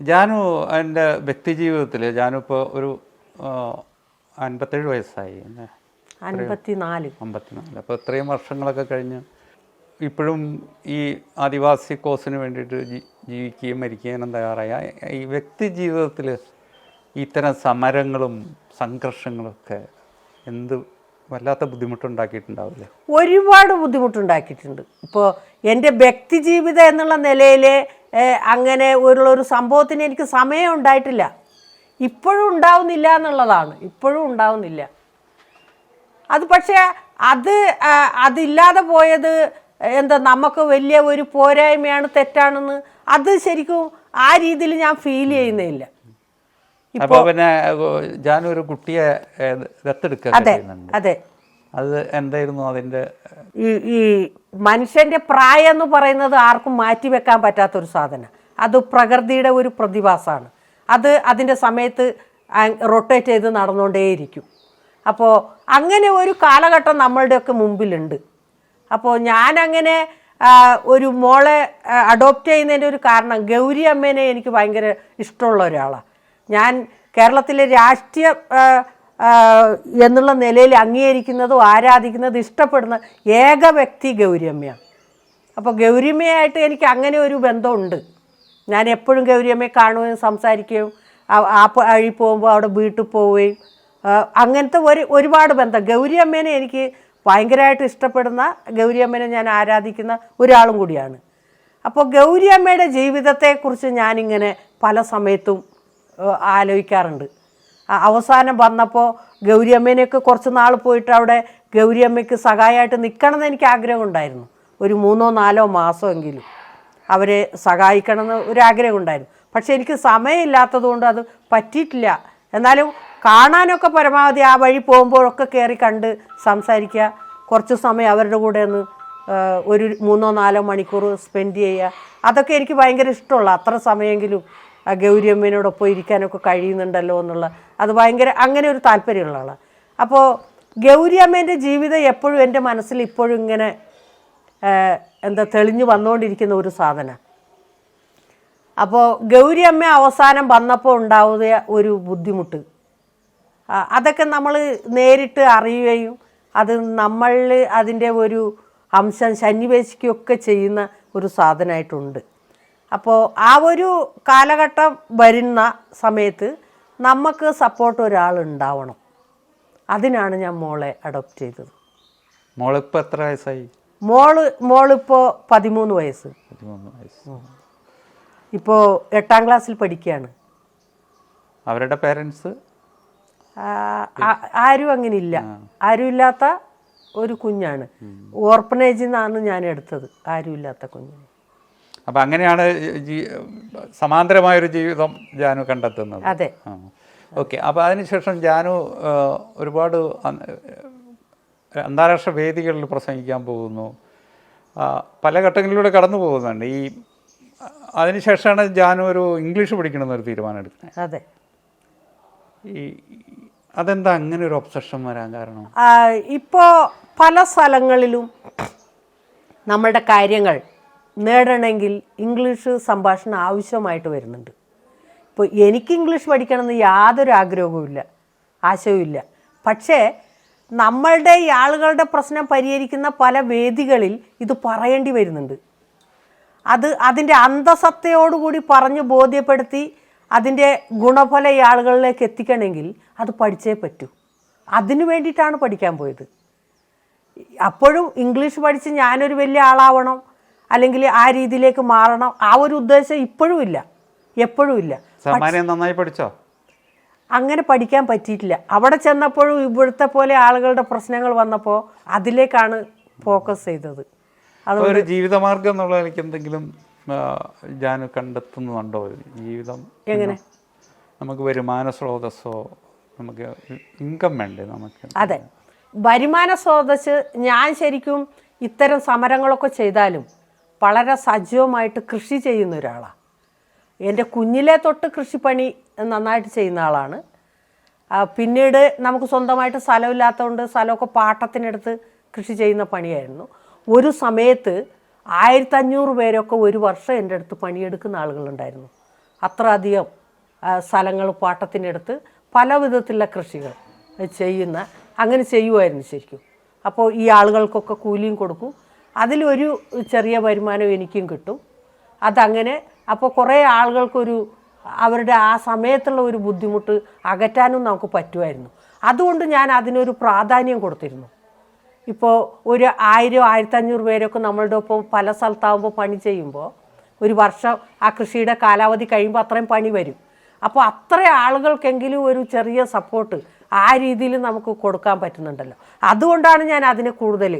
ജാനു എന്റെ വ്യക്തി ജീവിതത്തിൽ ജാനു ഇപ്പോൾ ഒരു അൻപത്തേഴ് വയസ്സായി. അല്ലേ? അൻപത്തിനാല്. അമ്പത്തിനാല് അപ്പോൾ ഇത്രയും വർഷങ്ങളൊക്കെ കഴിഞ്ഞ് ഇപ്പോഴും ഈ ആദിവാസി കോസിന് വേണ്ടിയിട്ട് ജീവിക്കുകയും മരിക്കാനും തയ്യാറായ. ഈ വ്യക്തി ജീവിതത്തിൽ ഇത്തരം സമരങ്ങളും സംഘർഷങ്ങളൊക്കെ എന്ത് വല്ലാത്ത ബുദ്ധിമുട്ടുണ്ടാക്കിയിട്ടുണ്ടാവില്ലേ? ഒരുപാട് ബുദ്ധിമുട്ടുണ്ടാക്കിയിട്ടുണ്ട്. ഇപ്പോൾ എന്റെ വ്യക്തി ജീവിതം എന്നുള്ള നിലയിൽ അങ്ങനെ ഒരു ഒരു സംഭവത്തിന് എനിക്ക് സമയം ഉണ്ടായിട്ടില്ല. ഇപ്പോഴും ഉണ്ടാവുന്നില്ല എന്നുള്ളതാണ്. ഇപ്പോഴും ഉണ്ടാവുന്നില്ല. അത് പക്ഷേ അത് അതില്ലാതെ പോയത് എന്താ നമുക്ക് വലിയ ഒരു പോരായ്മയാണ് തെറ്റാണെന്ന് അത് ശരിക്കും ആ രീതിയിൽ ഞാൻ ഫീൽ ചെയ്യുന്നില്ല അപ്പോൾ പിന്നെ ജാനു ഒരു കുട്ടിയെ ദത്തെടുക്കാൻ അതെ അതെ. അത് എന്തായിരുന്നു അതിന്റെ ഈ ഈ മനുഷ്യന്റെ പ്രായം എന്ന് പറയുന്നത് ആർക്കും മാറ്റി വെക്കാൻ പറ്റാത്തൊരു സാധനം. അത് പ്രകൃതിയുടെ ഒരു പ്രതിഭാസമാണ്. അത് അതിന്റെ സമയത്ത് റൊട്ടേറ്റ് ചെയ്ത് നടന്നുകൊണ്ടേയിരിക്കും അപ്പോൾ അങ്ങനെ ഒരു കാലഘട്ടം നമ്മളുടെയൊക്കെ മുമ്പിലുണ്ട്. അപ്പോൾ ഞാനങ്ങനെ ഒരു മോളെ അഡോപ്റ്റ് ചെയ്യുന്നതിന്റെ ഒരു കാരണം ഗൗരി അമ്മേനെ എനിക്ക് ഭയങ്കര ഇഷ്ടമുള്ള ഒരാളാണ് ഞാൻ കേരളത്തിലെ രാഷ്ട്രീയ എന്നുള്ള നിലയിൽ അംഗീകരിക്കുന്നതും ആരാധിക്കുന്നതും ഇഷ്ടപ്പെടുന്ന ഏക വ്യക്തി ഗൗരിയമ്മയാണ്. അപ്പോൾ ഗൗരിയമ്മയായിട്ട് എനിക്ക് അങ്ങനെ ഒരു ബന്ധമുണ്ട്. ഞാൻ എപ്പോഴും ഗൗരിയമ്മയെ കാണുകയും സംസാരിക്കുകയും ആ- അഴി പോകുമ്പോൾ അവിടെ വീട്ടിൽ പോവുകയും അങ്ങനത്തെ ഒരു ഒരുപാട് ബന്ധം. ഗൗരിയമ്മേനെ എനിക്ക് ഭയങ്കരമായിട്ട് ഇഷ്ടപ്പെടുന്ന ഗൗരിയമ്മേനെ ഞാൻ ആരാധിക്കുന്ന ഒരാളും കൂടിയാണ്. അപ്പോൾ ഗൗരിയമ്മയുടെ ജീവിതത്തെക്കുറിച്ച് ഞാനിങ്ങനെ പല സമയത്തും ആലോചിക്കാറുണ്ട്. അവസാനം വന്നപ്പോൾ ഗൗരിയമ്മേനെയൊക്കെ കുറച്ച് നാൾ പോയിട്ട് അവിടെ ഗൗരിയമ്മയ്ക്ക് സഹായമായിട്ട് നിൽക്കണമെന്ന് എനിക്ക് ആഗ്രഹം ഉണ്ടായിരുന്നു ഒരു മൂന്നോ നാലോ മാസമെങ്കിലും അവരെ സഹായിക്കണമെന്ന് ഒരു ആഗ്രഹം ഉണ്ടായിരുന്നു പക്ഷെ എനിക്ക് സമയമില്ലാത്തത് കൊണ്ട് അത് പറ്റിയിട്ടില്ല. എന്നാലും കാണാനൊക്കെ പരമാവധി ആ വഴി പോകുമ്പോഴൊക്കെ കയറി കണ്ട് സംസാരിക്കുക. കുറച്ച് സമയം അവരുടെ കൂടെ ഒന്ന് ഒരു മൂന്നോ നാലോ മണിക്കൂർ സ്പെൻഡ് ചെയ്യുക. അതൊക്കെ എനിക്ക് ഭയങ്കര ഇഷ്ടമുള്ള അത്ര സമയമെങ്കിലും ആ ഗൗരിയമ്മേനോടൊപ്പം ഇരിക്കാനൊക്കെ കഴിയുന്നുണ്ടല്ലോ എന്നുള്ള അത് ഭയങ്കര അങ്ങനെ ഒരു താല്പര്യമുള്ള ആളാണ് അപ്പോൾ ഗൗരിയമ്മേന്റെ ജീവിതം എപ്പോഴും എന്റെ മനസ്സിൽ ഇപ്പോഴും ഇങ്ങനെ എന്താ തെളിഞ്ഞു വന്നുകൊണ്ടിരിക്കുന്ന ഒരു സാധന. അപ്പോൾ ഗൗരിയമ്മ അവസാനം വന്നപ്പോൾ ഉണ്ടാവുന്ന ഒരു ബുദ്ധിമുട്ട്. അതൊക്കെ നമ്മൾ നേരിട്ട് അറിയുകയും അത് നമ്മളിൽ അതിന്റെ ഒരു അംശം സന്നിവേശിക്കുകയൊക്കെ ചെയ്യുന്ന ഒരു സാധനമായിട്ടുണ്ട് അപ്പോൾ ആ ഒരു കാലഘട്ടം വരുന്ന സമയത്ത് നമുക്ക് സപ്പോർട്ട് ഒരാൾ ഉണ്ടാവണം. അതിനാണ് ഞാൻ മോളെ അഡോപ്റ്റ് ചെയ്തത്. മോളിപ്പോൾ എത്ര വയസ്സായി? മോൾ മോളിപ്പോൾ പതിമൂന്ന് വയസ്സ്. പതിമൂന്ന് വയസ്സ്. ഇപ്പോൾ എട്ടാം ക്ലാസ്സിൽ പഠിക്കുകയാണ് അവരുടെ പേരൻസ് ആരും അങ്ങനെ ഇല്ല ആരും ഇല്ലാത്ത ഒരു കുഞ്ഞാണ്. ഓർപ്പനേജിൽ നിന്നാണ് ഞാൻ എടുത്തത്. ആരും ഇല്ലാത്ത കുഞ്ഞിനെ. അപ്പം അങ്ങനെയാണ് സമാന്തരമായൊരു ജീവിതം ജാനു കണ്ടെത്തുന്നത്. അതെ. ഓക്കെ. അപ്പോൾ അതിനുശേഷം ജാനു ഒരുപാട് അന്താരാഷ്ട്ര വേദികളിൽ പ്രസംഗിക്കാൻ പോകുന്നു. പല ഘട്ടങ്ങളിലൂടെ കടന്നു പോകുന്നുണ്ട്. ഈ അതിനുശേഷമാണ് ജാനു ഒരു ഇംഗ്ലീഷ് പഠിക്കണമെന്നൊരു തീരുമാനം എടുക്കുന്നത് അതെ. ഈ അതെന്താ അങ്ങനെ ഒരു ഒബ്സഷൻ വരാൻ കാരണം? ഇപ്പോ ഇപ്പോൾ പല സ്ഥലങ്ങളിലും നമ്മളുടെ കാര്യങ്ങൾ നേടണമെങ്കിൽ ഇംഗ്ലീഷ് സംഭാഷണം ആവശ്യമായിട്ട് വരുന്നുണ്ട്. ഇപ്പോൾ എനിക്ക് ഇംഗ്ലീഷ് പഠിക്കണമെന്ന് യാതൊരു ആഗ്രഹവുമില്ല ആശയവുമില്ല. പക്ഷേ നമ്മളുടെ ആളുകളുടെ പ്രശ്നം പരിഹരിക്കുന്ന പല വേദികളിൽ ഇത് പറയേണ്ടി വരുന്നുണ്ട്. അത് അതിന്റെ അന്തസത്തയോടുകൂടി പറഞ്ഞ് ബോധ്യപ്പെടുത്തി അതിന്റെ ഗുണഫലം ഈ ആളുകളിലേക്ക് എത്തിക്കണമെങ്കിൽ അത് പഠിച്ചേ പറ്റൂ. അതിനു വേണ്ടിയിട്ടാണ് പഠിക്കാൻ പോയത്. അപ്പോഴും ഇംഗ്ലീഷ് പഠിച്ച് ഞാനൊരു വലിയ ആളാവണം അല്ലെങ്കിൽ ആ രീതിയിലേക്ക് മാറണം. ആ ഒരു ഉദ്ദേശം ഇപ്പോഴും ഇല്ല. എപ്പോഴും ഇല്ല. നന്നായി പഠിച്ചോ? അങ്ങനെ പഠിക്കാൻ പറ്റിയിട്ടില്ല. അവിടെ ചെന്നപ്പോഴും ഇവിടുത്തെ പോലെ ആളുകളുടെ പ്രശ്നങ്ങൾ വന്നപ്പോൾ അതിലേക്കാണ് ഫോക്കസ് ചെയ്തത്. അത് ഒരു ജീവിതമാർഗം എന്നുള്ള എനിക്ക് എന്തെങ്കിലും ജാനു കണ്ടെത്തുന്നുണ്ടോ? ജീവിതം എങ്ങനെ? നമുക്ക് വരുമാന സ്രോതസ്സോ നമുക്ക് ഇൻകം വേണ്ടേ നമുക്ക്? അതെ. വരുമാന സ്രോതസ് ഞാൻ ശരിക്കും ഇത്തരം സമരങ്ങളൊക്കെ ചെയ്താലും വളരെ സജീവമായിട്ട് കൃഷി ചെയ്യുന്ന ഒരാളാണ് എന്റെ കുഞ്ഞിലെ തൊട്ട് കൃഷിപ്പണി നന്നായിട്ട് ചെയ്യുന്ന ആളാണ്. പിന്നീട് നമുക്ക് സ്വന്തമായിട്ട് സ്ഥലമില്ലാത്തതുകൊണ്ട് സ്ഥലമൊക്കെ പാട്ടത്തിനെടുത്ത് കൃഷി ചെയ്യുന്ന പണിയായിരുന്നു. ഒരു സമയത്ത് ആയിരത്തഞ്ഞൂറ് പേരൊക്കെ ഒരു വർഷം എന്റെ അടുത്ത് പണിയെടുക്കുന്ന ആളുകളുണ്ടായിരുന്നു. അത്ര അധികം സ്ഥലങ്ങൾ പാട്ടത്തിനെടുത്ത് പല വിധത്തിലുള്ള കൃഷികൾ ചെയ്യുന്ന അങ്ങനെ ചെയ്യുമായിരുന്നു ശരിക്കും. അപ്പോൾ ഈ ആളുകൾക്കൊക്കെ കൂലിയും കൊടുക്കും അതിലൊരു ചെറിയ വരുമാനം എനിക്കും കിട്ടും. അതങ്ങനെ അപ്പോൾ കുറേ ആളുകൾക്കൊരു അവരുടെ ആ സമയത്തുള്ള ഒരു ബുദ്ധിമുട്ട് അകറ്റാനും നമുക്ക് പറ്റുമായിരുന്നു. അതുകൊണ്ട് ഞാൻ അതിനൊരു പ്രാധാന്യം കൊടുത്തിരുന്നു. ഇപ്പോൾ ഒരു ആയിരം ആയിരത്തഞ്ഞൂറ് പേരൊക്കെ നമ്മളുടെ ഒപ്പം പല സ്ഥലത്താകുമ്പോൾ പണി ചെയ്യുമ്പോൾ ഒരു വർഷം ആ കൃഷിയുടെ കാലാവധി കഴിയുമ്പോൾ അത്രയും പണി വരും. അപ്പോൾ അത്ര ആളുകൾക്കെങ്കിലും ഒരു ചെറിയ സപ്പോർട്ട് ആ രീതിയിൽ നമുക്ക് കൊടുക്കാൻ പറ്റുന്നുണ്ടല്ലോ. അതുകൊണ്ടാണ് ഞാൻ അതിനെ കൂടുതൽ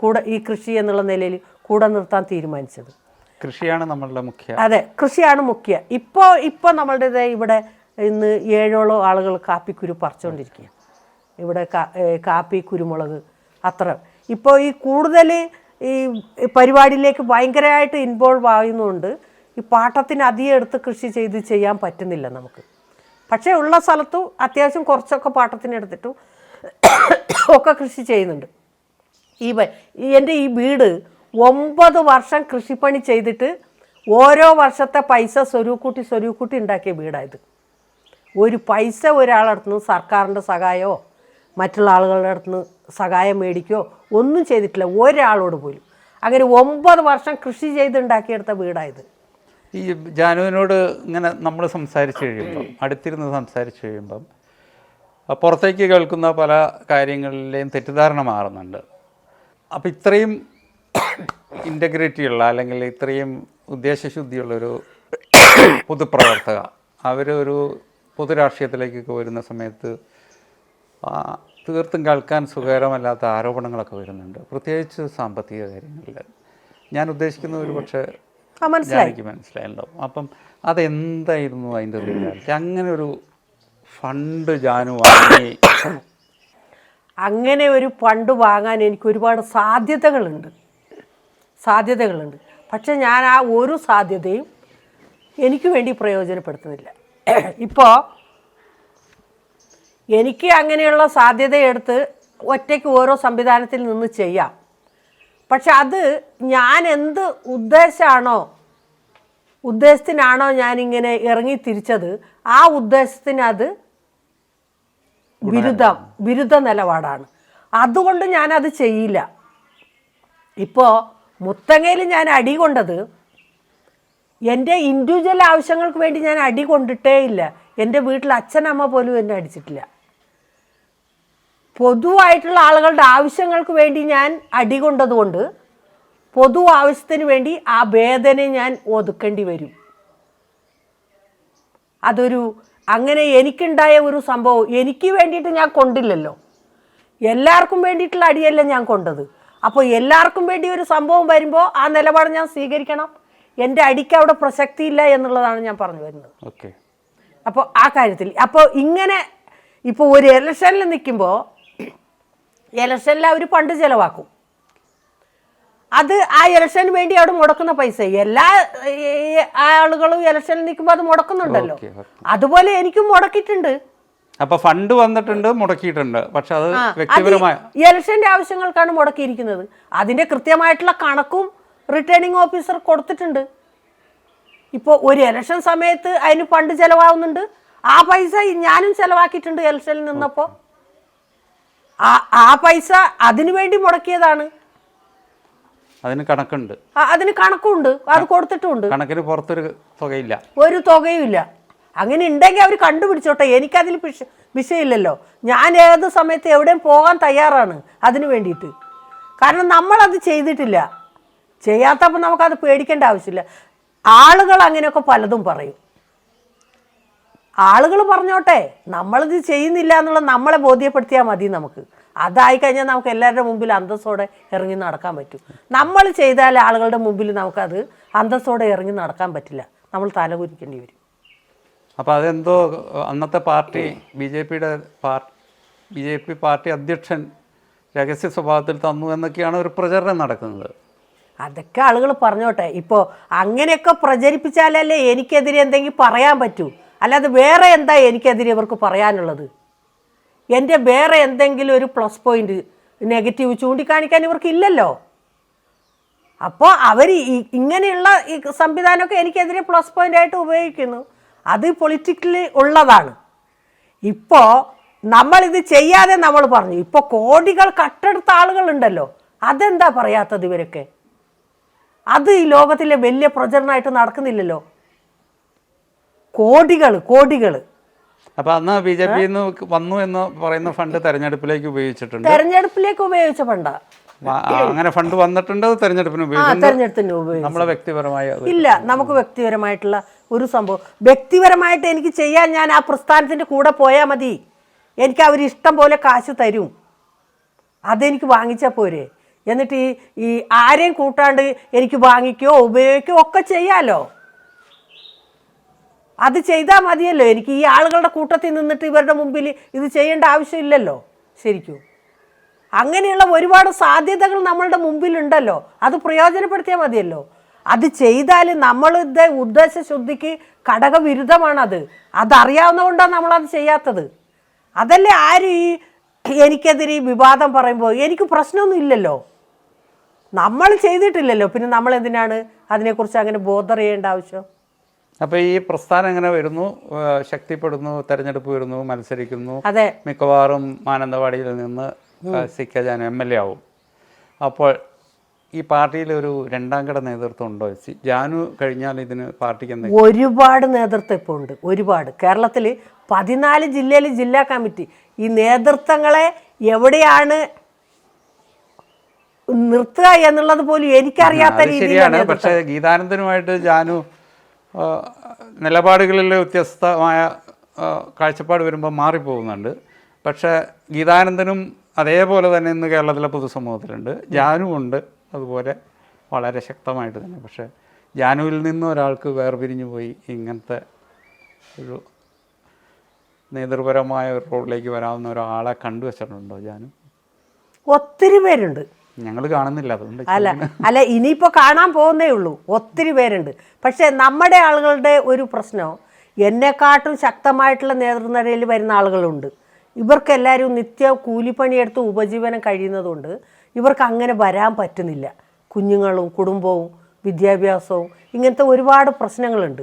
കൂടെ ഈ കൃഷി എന്നുള്ള നിലയിൽ കൂടെ നിർത്താൻ തീരുമാനിച്ചത്. കൃഷിയാണ് നമ്മളുടെ മുഖ്യ. അതെ കൃഷിയാണ് മുഖ്യ. ഇപ്പോൾ ഇപ്പോൾ നമ്മളുടെ ഇവിടെ ഇന്ന് ഏഴോളം ആളുകൾ കാപ്പിക്കുരു പറിച്ചുകൊണ്ടിരിക്കുക ഇവിടെ കാപ്പി കുരുമുളക് അത്ര. ഇപ്പോൾ ഈ കൂടുതൽ ഈ പരിപാടിയിലേക്ക് ഭയങ്കരമായിട്ട് ഇൻവോൾവ് ആയതുകൊണ്ട് ഈ പാട്ടത്തിന് അധികം എടുത്ത് കൃഷി ചെയ്ത് ചെയ്യാൻ പറ്റുന്നില്ല നമുക്ക്. പക്ഷേ ഉള്ള സ്ഥലത്തും അത്യാവശ്യം കുറച്ചൊക്കെ പാട്ടത്തിന് എടുത്തിട്ടും ഒക്കെ കൃഷി ചെയ്യുന്നുണ്ട്. ഈ എന്റെ ഈ വീട് ഒമ്പത് വർഷം കൃഷിപ്പണി ചെയ്തിട്ട് ഓരോ വർഷത്തെ പൈസ സ്വരൂക്കൂട്ടി സ്വരൂക്കൂട്ടി ഉണ്ടാക്കിയ വീടായത്. ഒരു പൈസ ഒരാളടുത്ത് നിന്ന് സർക്കാരിന്റെ സഹായമോ മറ്റുള്ള ആളുകളുടെ അടുത്ത് നിന്ന് സഹായം മേടിക്കുകയോ ഒന്നും ചെയ്തിട്ടില്ല. ഒരാളോട് പോലും. അങ്ങനെ ഒമ്പത് വർഷം കൃഷി ചെയ്തുണ്ടാക്കിയെടുത്ത വീടായത്. ഈ ജാനുവിനോട് ഇങ്ങനെ നമ്മൾ സംസാരിച്ച് കഴിയുമ്പം അടുത്തിരുന്ന് സംസാരിച്ച് കഴിയുമ്പം പുറത്തേക്ക് കേൾക്കുന്ന പല കാര്യങ്ങളിലെയും തെറ്റിദ്ധാരണ മാറുന്നുണ്ട്. അപ്പം ഇത്രയും ഇന്റഗ്രിറ്റി ഉള്ള അല്ലെങ്കിൽ ഇത്രയും ഉദ്ദേശശുദ്ധിയുള്ളൊരു പൊതുപ്രവർത്തക അവരൊരു പൊതുരാഷ്ട്രീയത്തിലേക്കൊക്കെ വരുന്ന സമയത്ത് തീർത്തും കേൾക്കാൻ സുഖകരമല്ലാത്ത ആരോപണങ്ങളൊക്കെ വരുന്നുണ്ട്. പ്രത്യേകിച്ച് സാമ്പത്തിക കാര്യങ്ങളിൽ. ഞാൻ ഉദ്ദേശിക്കുന്ന ഒരു പക്ഷേ എനിക്ക് മനസ്സിലായിട്ടുണ്ടാവും അപ്പം അതെന്തായിരുന്നു അതിന്റെ റിയാലിറ്റി അങ്ങനെ ഒരു ഫണ്ട് ജാനു വാങ്ങി അങ്ങനെ ഒരു ഫണ്ട് വാങ്ങാൻ എനിക്ക് ഒരുപാട് സാധ്യതകളുണ്ട്. സാധ്യതകളുണ്ട്. പക്ഷെ ഞാൻ ആ ഒരു സാധ്യതയും എനിക്ക് വേണ്ടി പ്രയോജനപ്പെടുത്തുന്നില്ല. ഇപ്പോൾ എനിക്ക് അങ്ങനെയുള്ള സാധ്യതയെടുത്ത് ഒറ്റയ്ക്ക് ഓരോ സംവിധാനത്തിൽ നിന്ന് ചെയ്യാം. പക്ഷെ അത് ഞാൻ എന്ത് ഉദ്ദേശമാണോ ഉദ്ദേശത്തിനാണോ ഞാനിങ്ങനെ ഇറങ്ങി തിരിച്ചത് ആ ഉദ്ദേശത്തിന് അത് വിരുദ്ധം വിരുദ്ധ നിലപാടാണ് അതുകൊണ്ട് ഞാനത് ചെയ്യില്ല. ഇപ്പോൾ മുത്തങ്ങയിൽ ഞാൻ അടി കൊണ്ടത് എന്റെ ഇൻഡിവിജ്വൽ ആവശ്യങ്ങൾക്ക് വേണ്ടി ഞാൻ അടി കൊണ്ടിട്ടേ ഇല്ല. എന്റെ വീട്ടിൽ അച്ഛനമ്മ പോലും എന്നെ അടിച്ചിട്ടില്ല. പൊതുവായിട്ടുള്ള ആളുകളുടെ ആവശ്യങ്ങൾക്ക് വേണ്ടി ഞാൻ അടി കൊണ്ടതുകൊണ്ട് പൊതു ആവശ്യത്തിന് വേണ്ടി ആ വേദന ഞാൻ ഒതുക്കേണ്ടി വരും. അതൊരു അങ്ങനെ എനിക്കുണ്ടായ ഒരു സംഭവം എനിക്ക് വേണ്ടിയിട്ട് ഞാൻ കൊണ്ടില്ലല്ലോ. എല്ലാവർക്കും വേണ്ടിയിട്ടുള്ള അടിയല്ല ഞാൻ കൊണ്ടത്. അപ്പോൾ എല്ലാവർക്കും വേണ്ടി ഒരു സംഭവം വരുമ്പോൾ ആ നിലപാട് ഞാൻ സ്വീകരിക്കണം. എന്റെ അടിക്ക് അവിടെ പ്രസക്തിയില്ല എന്നുള്ളതാണ് ഞാൻ പറഞ്ഞു വരുന്നത്. ഓക്കെ. അപ്പോൾ ആ കാര്യത്തിൽ. അപ്പോൾ ഇങ്ങനെ ഇപ്പോൾ ഒരു ഇലക്ഷനിൽ നിൽക്കുമ്പോൾ ഇലക്ഷനിൽ അവർ പണ്ട് ചിലവാക്കും. അത് ആ ഇലക്ഷന് വേണ്ടി അവിടെ മുടക്കുന്ന പൈസ. എല്ലാ ആളുകളും ഇലക്ഷനിൽ നിൽക്കുമ്പോൾ അത് മുടക്കുന്നുണ്ടല്ലോ. അതുപോലെ എനിക്കും മുടക്കിയിട്ടുണ്ട്. അപ്പൊ ഫണ്ട് വന്നിട്ടുണ്ട് മുടക്കിയിട്ടുണ്ട്. പക്ഷെ അത് വ്യക്തിപരമായ ഇലക്ഷന്റെ ആവശ്യങ്ങൾക്കാണ് മുടക്കിയിരിക്കുന്നത്. അതിന്റെ കൃത്യമായിട്ടുള്ള കണക്കും റിട്ടേണിംഗ് ഓഫീസർ കൊടുത്തിട്ടുണ്ട്. ഇപ്പോൾ ഒരു ഇലക്ഷൻ സമയത്ത് അതിന് ഫണ്ട് ചെലവാകുന്നുണ്ട്. ആ പൈസ ഞാനും ചെലവാക്കിയിട്ടുണ്ട് ഇലക്ഷനിൽ നിന്നപ്പോൾ ആ ആ പൈസ അതിനു വേണ്ടി മുടക്കിയതാണ്. അതിന് കണക്കുണ്ട്. അതിന് കണക്കുണ്ട്. അത് കൊടുത്തിട്ടുണ്ട് കണക്കിന് പുറത്തൊരു തുകയില്ല. ഒരു തുകയുമില്ല. അങ്ങനെ ഉണ്ടെങ്കിൽ അവർ കണ്ടുപിടിച്ചോട്ടെ. എനിക്കതിൽ വിഷ വിഷയമില്ലല്ലോ. ഞാൻ ഏത് സമയത്ത് എവിടെയും പോകാൻ തയ്യാറാണ് അതിന് വേണ്ടിയിട്ട്. കാരണം നമ്മളത് ചെയ്തിട്ടില്ല. ചെയ്യാത്തപ്പോൾ നമുക്കത് പേടിക്കേണ്ട ആവശ്യമില്ല. ആളുകൾ അങ്ങനെയൊക്കെ പലതും പറയും. ആളുകൾ പറഞ്ഞോട്ടെ. നമ്മളിത് ചെയ്യുന്നില്ല എന്നുള്ളത് നമ്മളെ ബോധ്യപ്പെടുത്തിയാൽ മതി നമുക്ക്. അതായി കഴിഞ്ഞാൽ നമുക്ക് എല്ലാവരുടെ മുമ്പിൽ അന്തസ്സോടെ ഇറങ്ങി നടക്കാൻ പറ്റും. നമ്മൾ ചെയ്താൽ ആളുകളുടെ മുമ്പിൽ നമുക്കത് അന്തസ്സോടെ ഇറങ്ങി നടക്കാൻ പറ്റില്ല. നമ്മൾ തലകുരിക്കേണ്ടി വരും. അപ്പോൾ അതെന്തോ അന്നത്തെ പാർട്ടി ബി ജെ പിയുടെ ബി ജെ പി പാർട്ടി അധ്യക്ഷൻ രഹസ്യ സ്വഭാവത്തിൽ തന്നു എന്നൊക്കെയാണ് ഒരു പ്രചരണം നടക്കുന്നത്. അതൊക്കെ ആളുകൾ പറഞ്ഞോട്ടെ. ഇപ്പോൾ അങ്ങനെയൊക്കെ പ്രചരിപ്പിച്ചാലല്ലേ എനിക്കെതിരെ എന്തെങ്കിലും പറയാൻ പറ്റൂ. അല്ലാതെ വേറെ എന്താ എനിക്കെതിരെ ഇവർക്ക് പറയാനുള്ളത്? എന്റെ വേറെ എന്തെങ്കിലും ഒരു പ്ലസ് പോയിന്റ് നെഗറ്റീവ് ചൂണ്ടിക്കാണിക്കാൻ ഇവർക്ക് ഇല്ലല്ലോ അപ്പോൾ അവർ ഇങ്ങനെയുള്ള ഈ സംവിധാനമൊക്കെ എനിക്കെതിരെ പ്ലസ് പോയിന്റ് ആയിട്ട് ഉപയോഗിക്കുന്നു. അത് പൊളിറ്റിക്കലി ഉള്ളതാണ്. ഇപ്പോൾ നമ്മളിത് ചെയ്യാതെ നമ്മൾ പറഞ്ഞു. ഇപ്പോൾ കോടികൾ കട്ടെടുത്ത ആളുകളുണ്ടല്ലോ. അതെന്താ പറയാത്തത് ഇവരൊക്കെ? അത് ഈ ലോകത്തിലെ വലിയ പ്രചരണമായിട്ട് നടക്കുന്നില്ലല്ലോ. കോടികൾ കോടികൾ. അപ്പൊ അന്ന് ബി ജെ പി വന്നു എന്ന് പറയുന്ന ഫണ്ട് തെരഞ്ഞെടുപ്പിലേക്ക് ഉപയോഗിച്ചിട്ടുണ്ട്. തെരഞ്ഞെടുപ്പിലേക്ക് ഉപയോഗിച്ച ഫണ്ടാ? അങ്ങനെ ഫണ്ട് വന്നിട്ടുണ്ട് തെരഞ്ഞെടുപ്പിന് തെരഞ്ഞെടുപ്പിന് ഉപയോഗിച്ചു. നമ്മളെ വ്യക്തിപരമായ ഇല്ല നമുക്ക് വ്യക്തിപരമായിട്ടുള്ള ഒരു സംഭവം. വ്യക്തിപരമായിട്ട് എനിക്ക് ചെയ്യാൻ ഞാൻ ആ പ്രസ്ഥാനത്തിന്റെ കൂടെ പോയാൽ മതി. എനിക്ക് അവർ ഇഷ്ടം പോലെ കാശ് തരും. അതെനിക്ക് വാങ്ങിച്ചാൽ പോരെ. എന്നിട്ട് ഈ ഈ ആരെയും കൂട്ടാണ്ട് എനിക്ക് വാങ്ങിക്കോ ഉപയോഗിക്കുകയോ ഒക്കെ ചെയ്യാലോ. അത് ചെയ്താൽ മതിയല്ലോ. എനിക്ക് ഈ ആളുകളുടെ കൂട്ടത്തിൽ നിന്നിട്ട് ഇവരുടെ മുമ്പിൽ ഇത് ചെയ്യേണ്ട ആവശ്യമില്ലല്ലോ. ശരിക്കും. അങ്ങനെയുള്ള ഒരുപാട് സാധ്യതകൾ നമ്മളുടെ മുമ്പിലുണ്ടല്ലോ. അത് പ്രയോജനപ്പെടുത്തിയാൽ മതിയല്ലോ. അത് ചെയ്താൽ നമ്മളുടെ ഉദ്ദേശശുദ്ധിക്ക് ഘടകവിരുദ്ധമാണത് അതറിയാവുന്നതുകൊണ്ടാണ് നമ്മളത് ചെയ്യാത്തത്. അതല്ലേ ആരും ഈ എനിക്കെതിരെ ഈ വിവാദം പറയുമ്പോൾ എനിക്ക് പ്രശ്നമൊന്നും ഇല്ലല്ലോ. നമ്മൾ ചെയ്തിട്ടില്ലല്ലോ. പിന്നെ നമ്മൾ എന്തിനാണ് അതിനെക്കുറിച്ച് അങ്ങനെ ബോധർ ചെയ്യേണ്ട ആവശ്യം? അപ്പൊ ഈ പ്രസ്ഥാനം എങ്ങനെ വരുന്നു? ശക്തിപ്പെടുന്നു തെരഞ്ഞെടുപ്പ് വരുന്നു മത്സരിക്കുന്നു. അതെ. മിക്കവാറും മാനന്തവാടിയിൽ നിന്ന് C K Janu M L A ആവും. അപ്പോൾ ഈ പാർട്ടിയിൽ ഒരു രണ്ടാം ഘട നേതൃത്വം ഉണ്ടോ? ജാനു കഴിഞ്ഞാൽ ഇതിന് പാർട്ടിക്ക് എന്താ ഒരുപാട് നേതൃത്വം ഇപ്പോൾ ഉണ്ട്. ഒരുപാട്. കേരളത്തിൽ പതിനാല് ജില്ലയിൽ ജില്ലാ കമ്മിറ്റി. ഈ നേതൃത്വങ്ങളെ എവിടെയാണ് നിർത്തുക എന്നുള്ളത് പോലും എനിക്കറിയാത്ത രീതിയിലാണ് പക്ഷേ ഗീതാനന്ദനുമായിട്ട് ജാനു ആ, നിലപാടുകളിൽ വ്യത്യസ്തമായ കാഴ്ചപ്പാട് വരുമ്പോൾ മാറിപ്പോകുന്നുണ്ട്. പക്ഷേ ഗീതാനന്ദനും അതേപോലെ തന്നെ ഇന്ന് കേരളത്തിലെ പൊതുസമൂഹത്തിലുണ്ട്. ജാനു ഉണ്ട് അതുപോലെ വളരെ ശക്തമായിട്ട് തന്നെ. പക്ഷേ ജാനുവിൽ നിന്ന് ഒരാൾക്ക് വേർപിരിഞ്ഞു പോയി ഇങ്ങനത്തെ ഒരു നേതൃപരമായ ഒരു റോഡിലേക്ക് വരാവുന്ന ഒരാളെ കണ്ടുവച്ചിട്ടുണ്ടോ ജാനു? ഒത്തിരി പേരുണ്ട്. ഞങ്ങൾ കാണുന്നില്ല അതുകൊണ്ട് അല്ല അല്ല ഇനിയിപ്പോൾ കാണാൻ പോകുന്നേ ഉള്ളൂ. ഒത്തിരി പേരുണ്ട്. പക്ഷേ നമ്മുടെ ആളുകളുടെ ഒരു പ്രശ്നം എന്നെക്കാട്ടും ശക്തമായിട്ടുള്ള നേതൃനിരയിൽ വരുന്ന ആളുകളുണ്ട്. ഇവർക്കെല്ലാവരും നിത്യ കൂലിപ്പണിയെടുത്ത് ഉപജീവനം കഴിയുന്നതുകൊണ്ട് ഇവർക്ക് അങ്ങനെ വരാൻ പറ്റുന്നില്ല. കുഞ്ഞുങ്ങളും കുടുംബവും വിദ്യാഭ്യാസവും ഇങ്ങനത്തെ ഒരുപാട് പ്രശ്നങ്ങളുണ്ട്.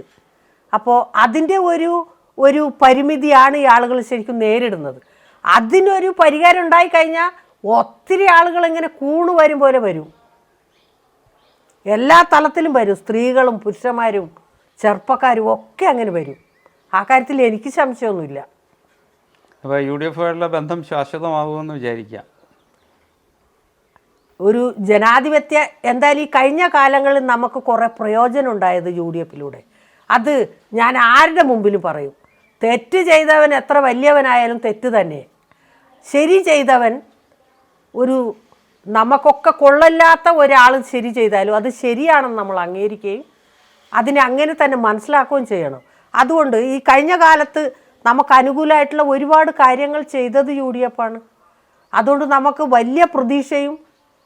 അപ്പോൾ അതിന്റെ ഒരു ഒരു പരിമിതിയാണ് ഈ ആളുകൾ ശരിക്കും നേരിടുന്നത്. അതിനൊരു പരിഹാരം ഉണ്ടായി കഴിഞ്ഞാൽ ഒത്തിരി ആളുകൾ ഇങ്ങനെ കൂണു വരും പോലെ വരും. എല്ലാ തലത്തിലും വരും. സ്ത്രീകളും പുരുഷന്മാരും ചെറുപ്പക്കാരും ഒക്കെ അങ്ങനെ വരും. ആ കാര്യത്തിൽ എനിക്ക് സംശയമൊന്നുമില്ല. അപ്പോൾ യു ഡി എഫുമായിട്ടുള്ള ബന്ധം ശാശ്വതമാകുമെന്ന് വിചാരിക്കാം. ഒരു ജനാധിപത്യ എന്തായാലും ഈ കഴിഞ്ഞ കാലങ്ങളിൽ നമുക്ക് കുറേ പ്രയോജനം ഉണ്ടായത് യു ഡി എഫിലൂടെ. അത് ഞാൻ ആരുടെ മുമ്പിലും പറയും. തെറ്റ് ചെയ്തവൻ എത്ര വലിയവനായാലും തെറ്റ് തന്നെ. ശരി ചെയ്തവൻ ഒരു നമുക്കൊക്കെ കൊള്ളല്ലാത്ത ഒരാൾ ശരി ചെയ്താലും അത് ശരിയാണെന്ന് നമ്മൾ അംഗീകരിക്കുകയും അതിനെ അങ്ങനെ തന്നെ മനസ്സിലാക്കുകയും ചെയ്യണം. അതുകൊണ്ട് ഈ കഴിഞ്ഞ കാലത്ത് നമുക്ക് അനുകൂലമായിട്ടുള്ള ഒരുപാട് കാര്യങ്ങൾ ചെയ്തത് യു ഡി എഫ് ആണ് അതുകൊണ്ട് നമുക്ക് വലിയ പ്രതീക്ഷയും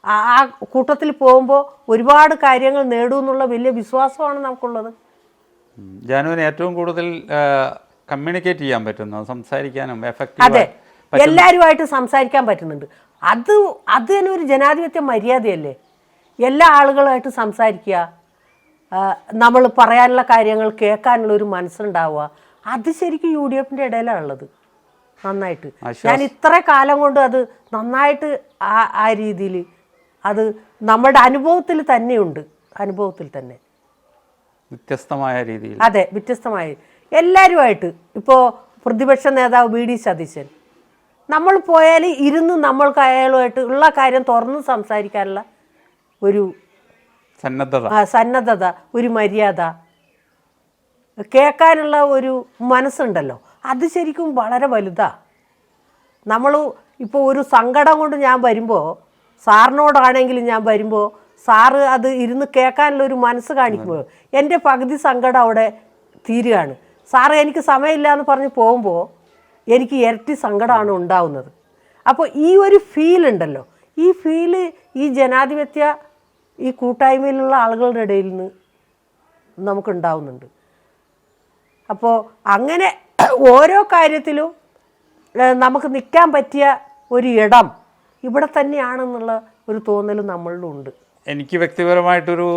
ആ കൂട്ടത്തിൽ പോകുമ്പോൾ ഒരുപാട് കാര്യങ്ങൾ നേടുമെന്നുള്ള വലിയ വിശ്വാസമാണ് നമുക്കുള്ളത്. ജാനുവിന് ഏറ്റവും കൂടുതൽ കമ്മ്യൂണിക്കേറ്റ് ചെയ്യാൻ പറ്റുന്നു സംസാരിക്കാനും അതെ. എല്ലാവരുമായിട്ട് സംസാരിക്കാൻ പറ്റുന്നുണ്ട്. അത് അത് തന്നെ ഒരു ജനാധിപത്യ മര്യാദയല്ലേ? എല്ലാ ആളുകളുമായിട്ട് സംസാരിക്കുക നമ്മൾ പറയാനുള്ള കാര്യങ്ങൾ കേൾക്കാനുള്ള ഒരു മനസ്സുണ്ടാവുക. അത് ശരിക്കും യു ഡി എഫിന്റെ ഇടയിലാണ് ഉള്ളത്. നന്നായിട്ട്. ഞാൻ ഇത്ര കാലം കൊണ്ട് അത് നന്നായിട്ട് ആ ആ രീതിയിൽ അത് നമ്മുടെ അനുഭവത്തിൽ തന്നെയുണ്ട്. അനുഭവത്തിൽ തന്നെ. വ്യത്യസ്തമായ രീതിയിൽ. അതെ വ്യത്യസ്തമായ. എല്ലാവരുമായിട്ട് ഇപ്പോൾ പ്രതിപക്ഷ നേതാവ് വി ഡി സതീശൻ. നമ്മൾ പോയാൽ ഇരുന്ന് നമ്മൾക്ക് അയാളുമായിട്ട് ഉള്ള കാര്യം തുറന്ന് സംസാരിക്കാനുള്ള ഒരു സന്നദ്ധത. ആ, സന്നദ്ധത ഒരു മര്യാദ. കേൾക്കാനുള്ള ഒരു മനസ്സുണ്ടല്ലോ. അത് ശരിക്കും വളരെ വലുതാ. നമ്മൾ ഇപ്പോൾ ഒരു സങ്കടം കൊണ്ട് ഞാൻ വരുമ്പോൾ സാറിനോടാണെങ്കിലും ഞാൻ വരുമ്പോൾ സാറ് അത് ഇരുന്ന് കേൾക്കാനുള്ള ഒരു മനസ്സ് കാണിക്കുമ്പോൾ എന്റെ പകുതി സങ്കടം അവിടെ തീരുകയാണ്. സാറ് എനിക്ക് സമയമില്ല എന്ന് പറഞ്ഞ് പോകുമ്പോൾ എനിക്ക് ഇരട്ടി സങ്കടമാണ് ഉണ്ടാവുന്നത്. അപ്പോൾ ഈ ഒരു ഫീൽ ഉണ്ടല്ലോ. ഈ ഫീൽ ഈ ജനാധിപത്യ ഈ കൂട്ടായ്മയിലുള്ള ആളുകളുടെ ഇടയിൽ നിന്ന് നമുക്കുണ്ടാവുന്നുണ്ട്. അപ്പോൾ അങ്ങനെ ഓരോ കാര്യത്തിലും നമുക്ക് നിൽക്കാൻ പറ്റിയ ഒരു ഇടം ഇവിടെ തന്നെയാണെന്നുള്ള ഒരു തോന്നൽ നമ്മളിലും ഉണ്ട്. എനിക്ക് വ്യക്തിപരമായിട്ടൊരു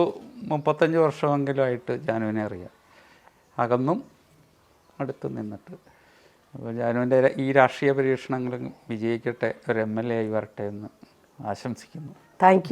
മുപ്പത്തഞ്ച് വർഷമെങ്കിലും ആയിട്ട് ജാനുവിനെ അറിയാം. അകന്നും അടുത്ത് നിന്നിട്ട്. അപ്പോൾ ജാനുവിന്റെ ഈ രാഷ്ട്രീയ പരീക്ഷണങ്ങളും വിജയിക്കട്ടെ ഒരു എം എൽ എ ആയി വരട്ടെ എന്ന് ആശംസിക്കുന്നു. താങ്ക്